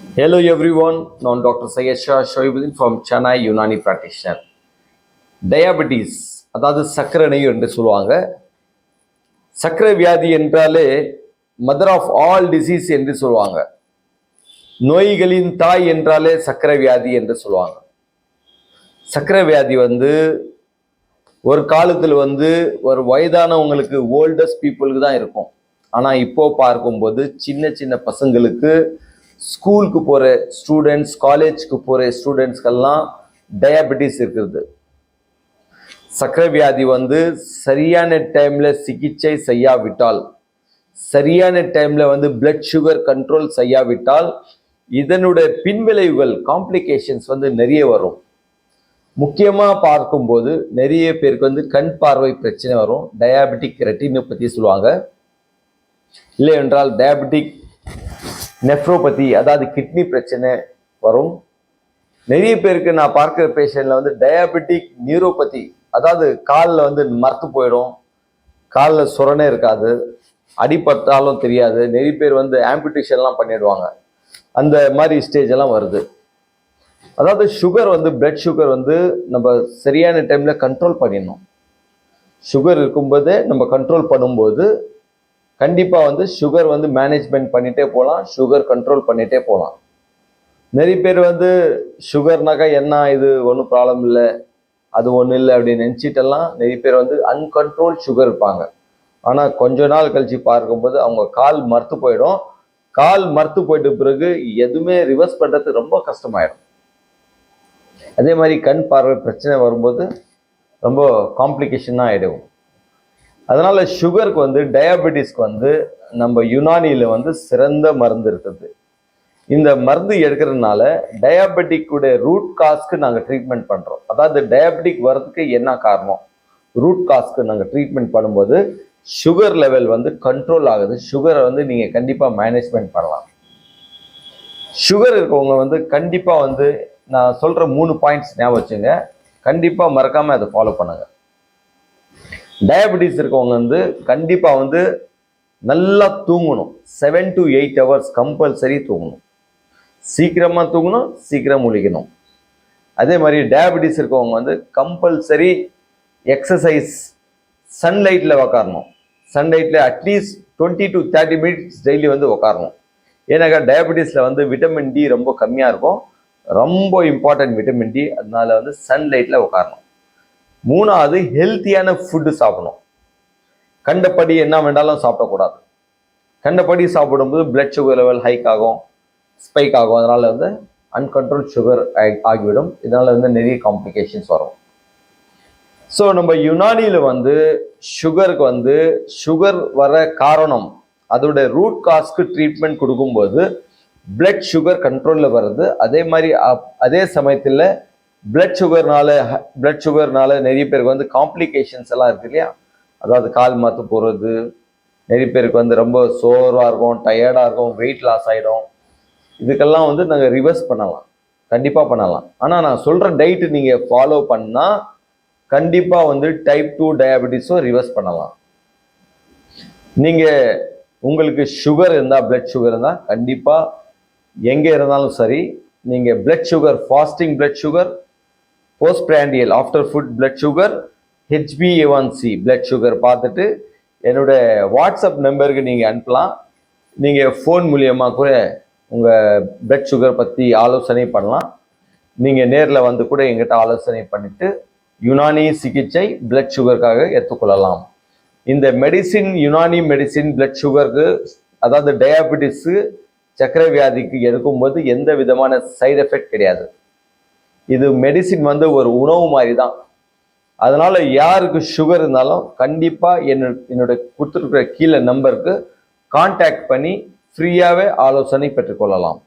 Hello everyone, நான் doctor Syed Shah Shoaibuddin from Chennai Unani practitioner diabetes அதாவது சக்கரை நோய் என்று சொல்லுவாங்க. சக்கரை வியாதி என்றாலே மதர் ஆஃப் ஆல் டிசீஸ் என்று சொல்லுவாங்க. நோய்களின் தாய் என்றாலே சக்கரை வியாதி என்று சொல்லுவாங்க. சக்கரை வியாதி வந்து ஒரு காலத்தில் வந்து ஒரு வயதானவங்களுக்கு ஓல்டஸ்ட் பீப்புளுக்கு தான் இருக்கும். ஆனால் இப்போ பார்க்கும்போது சின்ன சின்ன பசங்களுக்கு ஸ்கூலுக்கு போகிற ஸ்டூடெண்ட்ஸ் காலேஜ்க்கு போகிற ஸ்டூடெண்ட்ஸ்க்கெல்லாம் டயபெட்டிஸ் இருக்கிறது சர்க்கரை வியாதி வந்து சரியான டைமில் சிகிச்சை செய்யாவிட்டால் சரியான டைமில் வந்து பிளட் சுகர் கண்ட்ரோல் செய்யாவிட்டால் இதனுடைய பின்விளைவுகள் காம்ப்ளிகேஷன்ஸ் வந்து நிறைய வரும். முக்கியமாக பார்க்கும்போது நிறைய பேருக்கு வந்து கண் பார்வை பிரச்சனை வரும். டயாபெட்டிக் ரெட்டினோபதி சொல்லுவாங்க. இல்லை என்றால் டயாபெட்டிக் நெஃப்ரோபதி அதாவது கிட்னி பிரச்சனை வரும். நிறைய பேருக்கு நான் பார்க்குற பேஷண்ட்ல வந்து டயாபெட்டிக் நியூரோபதி அதாவது காலில் வந்து மரத்து போயிடும். காலில் சுரணே இருக்காது. அடிபட்டாலும் தெரியாது. நிறைய பேர் வந்து ஆம்பியூட்டேஷன்லாம் பண்ணிடுவாங்க. அந்த மாதிரி ஸ்டேஜ் எல்லாம் வருது. அதாவது சுகர் வந்து பிளட் சுகர் வந்து நம்ம சரியான டைமில் கண்ட்ரோல் பண்ணிடணும். சுகர் இருக்கும்போதே நம்ம கண்ட்ரோல் பண்ணும்போது கண்டிப்பாக வந்து சுகர் வந்து மேனேஜ்மெண்ட் பண்ணிகிட்டே போகலாம் சுகர் கண்ட்ரோல் பண்ணிகிட்டே போகலாம் நிறைய பேர் வந்து சுகர்னாக்கா என்ன இது ஒன்றும் ப்ராப்ளம் இல்லை அது ஒன்றும் இல்லை அப்படின்னு நினச்சிட்டெல்லாம் நிறைய பேர் வந்து அன்கண்ட்ரோல் சுகர் இருப்பாங்க. ஆனால் கொஞ்ச நாள் கழிச்சு பார்க்கும்போது அவங்க கால் மறுத்து போயிடும். கால் மறுத்து போயிட்ட பிறகு எதுவுமே ரிவர்ஸ் பண்ணுறது ரொம்ப கஷ்டமாயிடும். அதே மாதிரி கண் பார்வை பிரச்சனை வரும்போது ரொம்ப காம்ப்ளிகேஷனாக ஆகிடும் அதனால சுகருக்கு வந்து டயாபெட்டிஸ்க்கு வந்து நம்ம யுனானியில் வந்து சிறந்த மருந்து இருக்குது. இந்த மருந்து எடுக்கிறதுனால டயாபெட்டிக்குடைய ரூட் காஸ்க்கு நாங்கள் ட்ரீட்மெண்ட் பண்ணுறோம் அதாவது டயாபெட்டிக் வர்றதுக்கு என்ன காரணம்? ரூட் காஸ்க்கு நாங்கள் ட்ரீட்மெண்ட் பண்ணும்போது சுகர் லெவல் வந்து கண்ட்ரோல் ஆகுது. சுகரை வந்து நீங்கள் கண்டிப்பாக மேனேஜ்மெண்ட் பண்ணலாம். சுகர் இருக்கவங்க வந்து கண்டிப்பாக வந்து நான் சொல்கிற மூணு பாயிண்ட்ஸ் ஞாபகம் வச்சுங்க. கண்டிப்பாக மறக்காமல் அதை ஃபாலோ பண்ணுங்க. டயபெட்டிஸ் இருக்கவங்க வந்து கண்டிப்பாக வந்து நல்லா தூங்கணும். Seven to eight hours compulsory தூங்கணும். சீக்கிரமாக தூங்கணும் சீக்கிரம் முழிக்கணும். அதே மாதிரி டயபெட்டிஸ் இருக்கவங்க வந்து கம்பல்சரி எக்ஸசைஸ் சன்லைட்டில் உக்காரணும். சன்லைட்டில் at least twenty to thirty minutes daily வந்து உக்காரணும். ஏன்னாக்கா டயபெட்டிஸில் வந்து விட்டமின் டி ரொம்ப கம்மியாக இருக்கும். ரொம்ப இம்பார்ட்டன்ட் விட்டமின் டி அதனால வந்து சன்லைட்டில் உட்காரணும் மூணாவது ஹெல்த்தியான ஃபுட்டு சாப்பிடணும். கண்டபடி என்ன வேண்டாலும் சாப்பிடக்கூடாது. கண்டபடி சாப்பிடும்போது பிளட் சுகர் லெவல் ஹைக் ஆகும் ஸ்பைக் ஆகும். அதனால் வந்து அன்கண்ட்ரோல் சுகர் ஆகிவிடும். இதனால் வந்து நிறைய காம்ப்ளிகேஷன்ஸ் வரும். ஸோ நம்ம யுனானியில் வந்து சுகருக்கு வந்து சுகர் வர காரணம் அதோட ரூட் காஸ்க்கு ட்ரீட்மெண்ட் கொடுக்கும்போது பிளட் சுகர் கண்ட்ரோலில் வருது அதே மாதிரி அப்- அதே சமயத்தில் பிளட் சுகர்னால பிளட் சுகர்னால நிறைய பேருக்கு வந்து காம்ப்ளிகேஷன்ஸ் எல்லாம் இருக்கு இல்லையா? அதாவது கால் மாற்று போகிறது நிறைய பேருக்கு வந்து ரொம்ப சோர்வாக இருக்கும் டயர்டாக இருக்கும் வெயிட் லாஸ் ஆகிடும் இதுக்கெல்லாம் வந்து நாங்கள் ரிவர்ஸ் பண்ணலாம். கண்டிப்பாக பண்ணலாம். ஆனால் நான் சொல்கிற டயட்டு நீங்கள் ஃபாலோ பண்ணால் கண்டிப்பாக வந்து டைப் டூ டயபெட்டிஸும் ரிவர்ஸ் பண்ணலாம். நீங்கள் உங்களுக்கு சுகர் இருந்தால் பிளட் சுகர் இருந்தால் கண்டிப்பாக எங்கே இருந்தாலும் சரி நீங்கள் blood sugar fasting blood sugar postprandial after food blood sugar ஹெச்பிஏஒன்சி blood sugar பார்த்துட்டு என்னோட வாட்ஸ்அப் நம்பருக்கு நீங்கள் அனுப்பலாம். நீங்கள் ஃபோன் மூலியமாக கூட உங்கள் பிளட் சுகர் பற்றி ஆலோசனை பண்ணலாம். நீங்கள் நேரில் வந்து கூட எங்கிட்ட ஆலோசனை பண்ணிவிட்டு யுனானி சிகிச்சை பிளட் சுகருக்காக எடுத்துக்கொள்ளலாம் இந்த மெடிசின் யுனானி மெடிசின் பிளட் சுகருக்கு அதாவது டயாபெட்டிஸு சக்கரை வியாதிக்கு எடுக்கும்போது எந்த விதமான சைடு எஃபெக்ட் கிடையாது. இது மெடிசின் வந்து ஒரு உணவு மாதிரி தான் அதனால் யாருக்கு சுகர் இருந்தாலும் கண்டிப்பாக என்ன என்னோட கொடுத்துருக்குற கீழே நம்பருக்கு காண்டாக்ட் பண்ணி ஃப்ரீயாகவே ஆலோசனை பெற்றுக்கொள்ளலாம்.